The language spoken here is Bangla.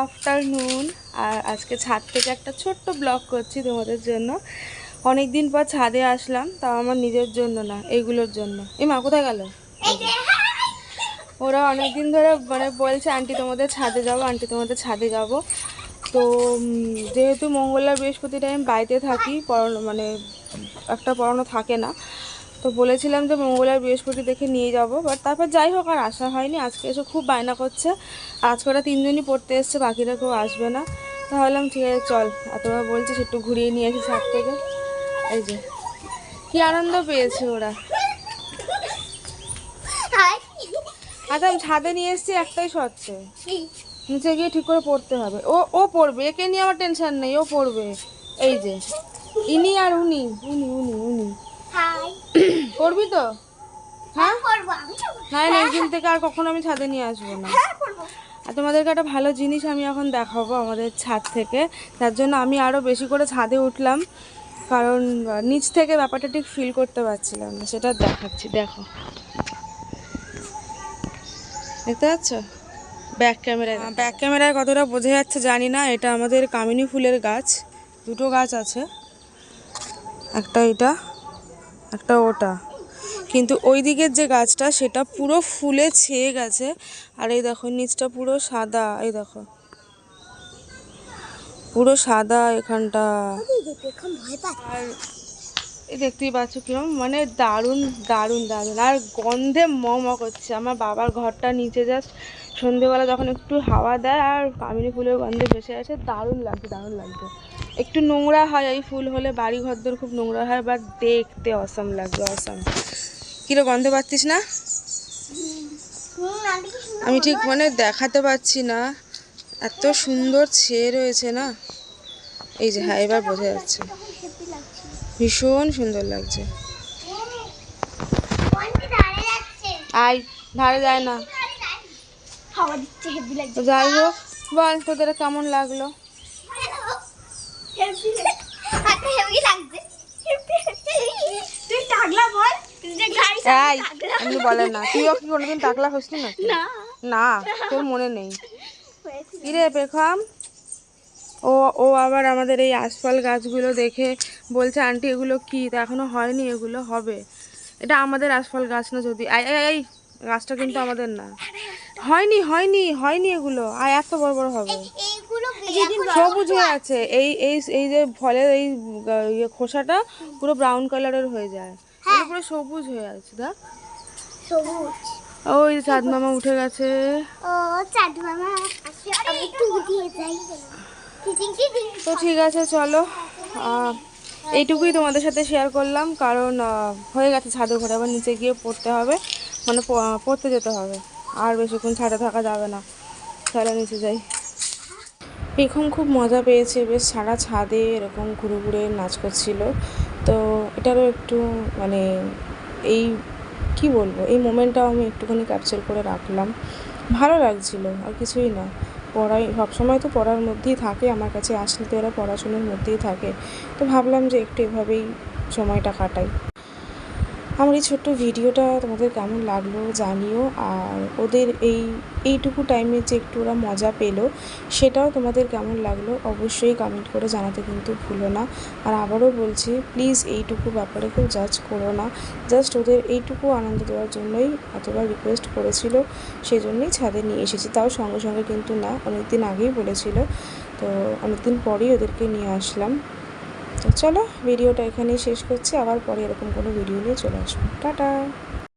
আফটারনুন, আর আজকে ছাদ থেকে একটা ছোট্ট ব্লগ করছি তোমাদের জন্য। অনেক দিন পর ছাদে আসলাম, তাও আমার নিজের জন্য না এইগুলোর জন্য। এই মা, কোথায় গেল? ওরা অনেক দিন ধরে মানে বলছে, আন্টি, তোমাদের ছাদে যাব, আন্টি, তোমাদের ছাদে যাব। তো যেহেতু মঙ্গলবার বৃহস্পতি টাইম বাড়িতে থাকি, পড়ানো মানে একটা পড়ানো থাকে না তো বলেছিলাম যে মঙ্গলবার বৃহস্পতি দেখে নিয়ে যাব বাট তারপর যাই হোক আর আসা হয়নি। আজকে এসে খুব বায়না করছে। আজকে ওরা তিনজনই পড়তে এসছে, বাকিরা কেউ আসবে না। তো ভাবলাম ঠিক আছে, চল। এতবার বলছিস একটু ঘুরিয়ে নিয়ে আসি ছাদ থেকে। এই যে, কি আনন্দ পেয়েছে ওরা। আচ্ছা আমি ছাদে নিয়ে এসেছি একটাই শর্তে। নিচে গিয়ে ঠিক করে পড়তে হবে। ও ও পড়বে, একে নিয়ে আমার টেনশন নেই, ও পড়বে। এই যে, ইনি আর উনি উনি উনি উনি। পড়বি তো? হ্যাঁ? হ্যাঁ একদিন থেকে আর কখনো আমি ছাদে নিয়ে আসব না। আর তোমাদেরকে একটা ভালো জিনিস আমি এখন দেখাবো আমাদের ছাদ থেকে। তার জন্য আমি আরও বেশি করে ছাদে উঠলাম কারণ নিচ থেকে ব্যাপারটা ঠিক ফিল করতে পারছিলাম না। সেটা দেখাচ্ছি দেখো। দেখতে পাচ্ছ? ব্যাক ক্যামেরায় ব্যাক ক্যামেরায় কতটা বোঝা যাচ্ছে জানি না। এটা আমাদের কামিনী ফুলের গাছ। দুটো গাছ আছে। একটা এটা। একটা ওটা। কিন্তু ওই দিকের যে গাছটা, সেটা পুরো ফুলে ছেয়ে গেছে। আর এই দেখো, নিচটা পুরো সাদা, এই দেখো। পুরো সাদা এখানটা। আর এই দেখতেই পাচ্ছ কিরম মানে দারুণ দারুণ দারুণ। আর গন্ধে ম ম করছে। আমার বাবার ঘরটা নিচে জাস্ট সন্ধেবেলা যখন একটু হাওয়া দেয়, আর কামিনী ফুলের গন্ধে ভেসে আছে দারুণ লাগছে দারুণ লাগছে। একটু নোংরা হয় এই ফুল হলে বাড়ি ঘরদোর খুব নোংরা হয় বাট দেখতে অসম লাগছে অসম কিরো গন্ধ পাচ্ছিস না? আমি ঠিক মানে দেখাতে পাচ্ছি না। এত সুন্দর ছেয়ে রয়েছে না? এই যে হ্যাঁ এবার বোঝা যাচ্ছে। ভীষণ সুন্দর লাগছে। আই ধারে যায় না। যাই হোক বল তোদের কেমন লাগল? টাগলা বল। না। তুইও কি কোনোদিন টাকলা হসনি না না। না তোর মনে নেই। কিরে পেখম? ও ও আবার আমাদের এই আশফল গাছগুলো দেখে বলছে আন্টি এগুলো কি? তা এখনও হয়নি এগুলো হবে। এটা আমাদের আশফল গাছ না যদি এই গাছটা কিন্তু আমাদের না। হয়নি হয়নি হয়নি এগুলো। আর এত বড় বড় হবে। সবুজ হয়ে আছে এই এই এই যে ফলের এই ইয়ে খোসাটা পুরো ব্রাউন কালারের হয়ে যায়। এটা পুরো সবুজ হয়ে আছে দেখ। সবুজ। ওই চাঁদ মামা উঠে গেছে। ও চাঁদ মামা আমি একটু উঠিয়ে যাই। টিচিং টিচিং তো ঠিক আছে চলো। এইটুকুই তোমাদের সাথে শেয়ার করলাম কারণ হয়ে গেছে ছাদে ঘরে আবার নিচে গিয়ে পড়তে হবে। মানে পড়তে যেতে হবে। আর বেশিক্ষণ ছাদে থাকা যাবে না। চলো নিচে যাই। পেখম খুব মজা পেয়েছে, বেশ সারা ছাদে এরকম ঘুরে ঘুরে নাচ করছিল। তো এটারও একটু মানে এই কি বলব, এই মোমেন্টটাও আমি একটুখানি ক্যাপচার করে রাখলাম। ভালো লাগছিল, আর কিছুই না। পড়াই, সবসময় তো পড়ার মধ্যেই থাকে, আমার কাছে আসলে তো এরা পড়াশুনোর মধ্যেই থাকে। তো ভাবলাম যে একটু এভাবেই সময়টা কাটাই। আমার এই ছোট্ট ভিডিওটা তোমাদের কেমন লাগল জানিও, আর ওদের এই, এইটুকু টাইমে যে একটু ওরা মজা পেল, সেটাও তোমাদের কেমন লাগল অবশ্যই কমেন্ট করে জানাতে কিন্তু ভুলো না। আর আবারও বলছি প্লিজ এইটুকু ব্যাপারে কেউ জাজ করো না। জাস্ট ওদের এইটুকু আনন্দ দেওয়ার জন্যই এতবার রিকোয়েস্ট করেছিল সেই জন্যই ছাদে নিয়ে এসেছি। তাও সঙ্গে সঙ্গে কিন্তু না অনেক দিন আগেই বলেছিল। তো অনেক দিন পরেই ওদেরকে নিয়ে আসলাম। তো চলো, ভিডিওটা এখানেই শেষ করছি। আবার পরে এরকম কোনো ভিডিও নিয়ে চলে আসব। টাটা!